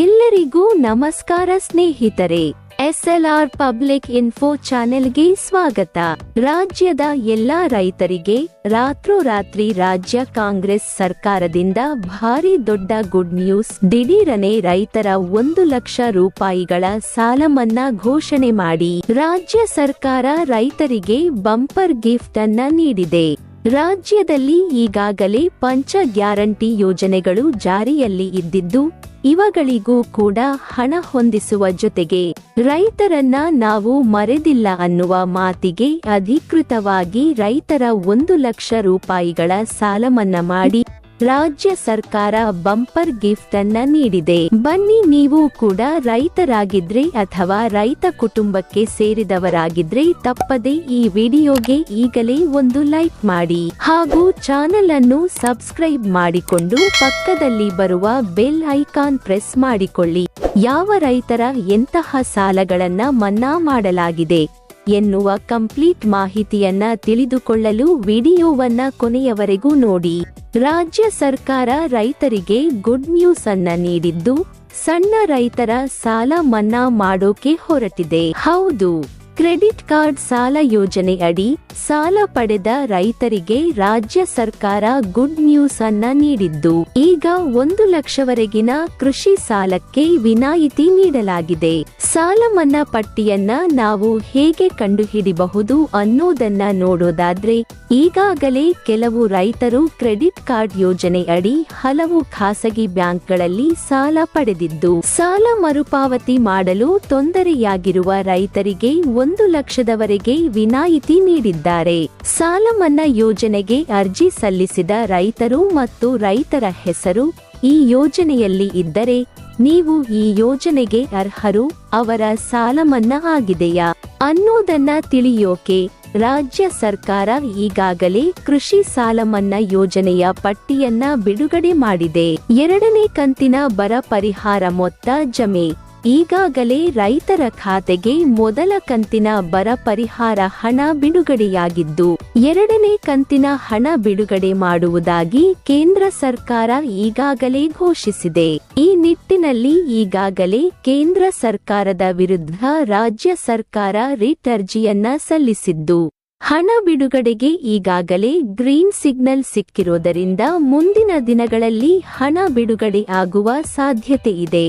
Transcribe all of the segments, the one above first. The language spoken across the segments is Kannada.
ಎಲ್ಲರಿಗೂ ನಮಸ್ಕಾರ ಸ್ನೇಹಿತರೆ, ಎಸ್ಎಲ್ಆರ್ ಪಬ್ಲಿಕ್ ಇನ್ಫೋ ಚಾನೆಲ್ಗೆ ಸ್ವಾಗತ. ರಾಜ್ಯದ ಎಲ್ಲಾ ರೈತರಿಗೆ ರಾತ್ರೋರಾತ್ರಿ ರಾಜ್ಯ ಕಾಂಗ್ರೆಸ್ ಸರ್ಕಾರದಿಂದ ಭಾರಿ ದೊಡ್ಡ ಗುಡ್ ನ್ಯೂಸ್ ದಿಢೀರನೆ ರೈತರ ಒಂದು ಲಕ್ಷ ರೂಪಾಯಿಗಳ ಸಾಲ ಮನ್ನಾ ಘೋಷಣೆ ಮಾಡಿ ರಾಜ್ಯ ಸರ್ಕಾರ ರೈತರಿಗೆ ಬಂಪರ್ ಗಿಫ್ಟ್ ಅನ್ನ ನೀಡಿದೆ. ರಾಜ್ಯದಲ್ಲಿ ಈಗಾಗಲೇ ಪಂಚ ಗ್ಯಾರಂಟಿ ಯೋಜನೆಗಳು ಜಾರಿಯಲ್ಲಿ ಇದ್ದಿದ್ದು ಇವುಗಳಿಗೂ ಕೂಡ ಹಣ ಹೊಂದಿಸುವ ಜೊತೆಗೆ ರೈತರನ್ನ ನಾವು ಮರೆದಿಲ್ಲ ಅನ್ನುವ ಮಾತಿಗೆ ಅಧಿಕೃತವಾಗಿ ರೈತರ ಒಂದು ಲಕ್ಷ ರೂಪಾಯಿಗಳ ಸಾಲಮನ್ನಾ ಮಾಡಿ ರಾಜ್ಯ ಸರ್ಕಾರ ಬಂಪರ್ ಗಿಫ್ಟ್ ಅನ್ನ ನೀಡಿದೆ. ಬನ್ನಿ ನೀವು ಕೂಡ ರೈತರಾಗಿದ್ರೆ ಅಥವಾ ರೈತ ಕುಟುಂಬಕ್ಕೆ ಸೇರಿದವರಾಗಿದ್ರೆ ತಪ್ಪದೆ ಈ ವಿಡಿಯೋಗೆ ಈಗಲೇ ಒಂದು ಲೈಕ್ ಮಾಡಿ. ಹಾಗೂ ಚಾನೆಲ್ ಅನ್ನು ಸಬ್ಸ್ಕ್ರೈಬ್ ಮಾಡಿಕೊಂಡು ಪಕ್ಕದಲ್ಲಿ ಬರುವ ಬೆಲ್ ಐಕಾನ್ ಪ್ರೆಸ್ ಮಾಡಿಕೊಳ್ಳಿ. ಯಾವ ರೈತರ ಎಂತಹ ಸಾಲಗಳನ್ನ ಮನ್ನಾ ಮಾಡಲಾಗಿದೆ? ಎನ್ನುವ ಕಂಪ್ಲೀಟ್ ಮಾಹಿತಿಯನ್ನ ತಿಳಿದುಕೊಳ್ಳಲು ವಿಡಿಯೋವನ್ನ ಕೊನೆಯವರೆಗೂ ನೋಡಿ. ರಾಜ್ಯ ಸರ್ಕಾರ ರೈತರಿಗೆ ಗುಡ್ ನ್ಯೂಸ್ ಅನ್ನ ನೀಡಿದ್ದು, ಸಣ್ಣ ರೈತರ ಸಾಲ ಮನ್ನಾ ಮಾಡೋಕೆ ಹೊರಟಿದೆ. ಹೌದು. ಕ್ರೆಡಿಟ್ ಕಾರ್ಡ್ ಸಾಲ ಯೋಜನೆ ಅಡಿ ಸಾಲ ಪಡೆದ ರೈತರಿಗೆ ರಾಜ್ಯ ಸರ್ಕಾರ ಗುಡ್ ನ್ಯೂಸ್ ಅನ್ನ ನೀಡಿದ್ದು, ಈಗ ಒಂದು ಲಕ್ಷವರೆಗಿನ ಕೃಷಿ ಸಾಲಕ್ಕೆ ವಿನಾಯಿತಿ ನೀಡಲಾಗಿದೆ. ಸಾಲ ಮನ್ನಾ ಪಟ್ಟಿಯನ್ನ ನಾವು ಹೇಗೆ ಕಂಡುಹಿಡಿಬಹುದು ಅನ್ನೋದನ್ನ ನೋಡೋದಾದ್ರೆ, ಈಗಾಗಲೇ ಕೆಲವು ರೈತರು ಕ್ರೆಡಿಟ್ ಕಾರ್ಡ್ ಯೋಜನೆ ಅಡಿ ಹಲವು ಖಾಸಗಿ ಬ್ಯಾಂಕ್ಗಳಲ್ಲಿ ಸಾಲ ಪಡೆದಿದ್ದು, ಸಾಲ ಮರುಪಾವತಿ ಮಾಡಲು ತೊಂದರೆಯಾಗಿರುವ ರೈತರಿಗೆ ಒಂದು ಲಕ್ಷದವರೆಗೆ ವಿನಾಯಿತಿ ನೀಡಿದ್ದಾರೆ. ಸಾಲ ಮನ್ನಾ ಯೋಜನೆಗೆ ಅರ್ಜಿ ಸಲ್ಲಿಸಿದ ರೈತರು ಮತ್ತು ರೈತರ ಹೆಸರು ಈ ಯೋಜನೆಯಲ್ಲಿ ಇದ್ದರೆ ನೀವು ಈ ಯೋಜನೆಗೆ ಅರ್ಹರು, ಅವರ ಸಾಲ ಮನ್ನಾ ಆಗಿದೆಯಾ? ಅನ್ನೋದನ್ನ ತಿಳಿಯೋಕೆ ರಾಜ್ಯ ಸರ್ಕಾರ ಈಗಾಗಲೇ ಕೃಷಿ ಸಾಲ ಮನ್ನಾ ಯೋಜನೆಯ ಪಟ್ಟಿಯನ್ನ ಬಿಡುಗಡೆ ಮಾಡಿದೆ. ಎರಡನೇ ಕಂತಿನ ಬರ ಪರಿಹಾರ ಮೊತ್ತ ಜಮೆ. ಈಗಾಗಲೇ ರೈತರ ಖಾತೆಗೆ ಮೊದಲ ಕಂತಿನ ಬರ ಪರಿಹಾರ ಹಣ ಬಿಡುಗಡೆಯಾಗಿದ್ದು, ಎರಡನೇ ಕಂತಿನ ಹಣ ಬಿಡುಗಡೆ ಮಾಡುವುದಾಗಿ ಕೇಂದ್ರ ಸರ್ಕಾರ ಈಗಾಗಲೇ ಘೋಷಿಸಿದೆ. ಈ ನಿಟ್ಟಿನಲ್ಲಿ ಈಗಾಗಲೇ ಕೇಂದ್ರ ಸರ್ಕಾರದ ವಿರುದ್ಧ ರಾಜ್ಯ ಸರ್ಕಾರ ರಿಟ್ ಅರ್ಜಿಯನ್ನ ಸಲ್ಲಿಸಿದ್ದು, ಹಣ ಬಿಡುಗಡೆಗೆ ಈಗಾಗಲೇ ಗ್ರೀನ್ ಸಿಗ್ನಲ್ ಸಿಕ್ಕಿರೋದರಿಂದ ಮುಂದಿನ ದಿನಗಳಲ್ಲಿ ಹಣ ಬಿಡುಗಡೆ ಆಗುವ ಸಾಧ್ಯತೆ ಇದೆ.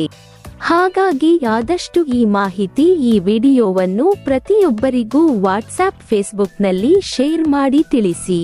ಹಾಗಾಗಿ ಆದಷ್ಟು ಈ ಮಾಹಿತಿ ಈ ವಿಡಿಯೋವನ್ನು ಪ್ರತಿಯೊಬ್ಬರಿಗೂ ವಾಟ್ಸ್ಆಪ್ ಫೇಸ್ಬುಕ್ನಲ್ಲಿ ಶೇರ್ ಮಾಡಿ ತಿಳಿಸಿ.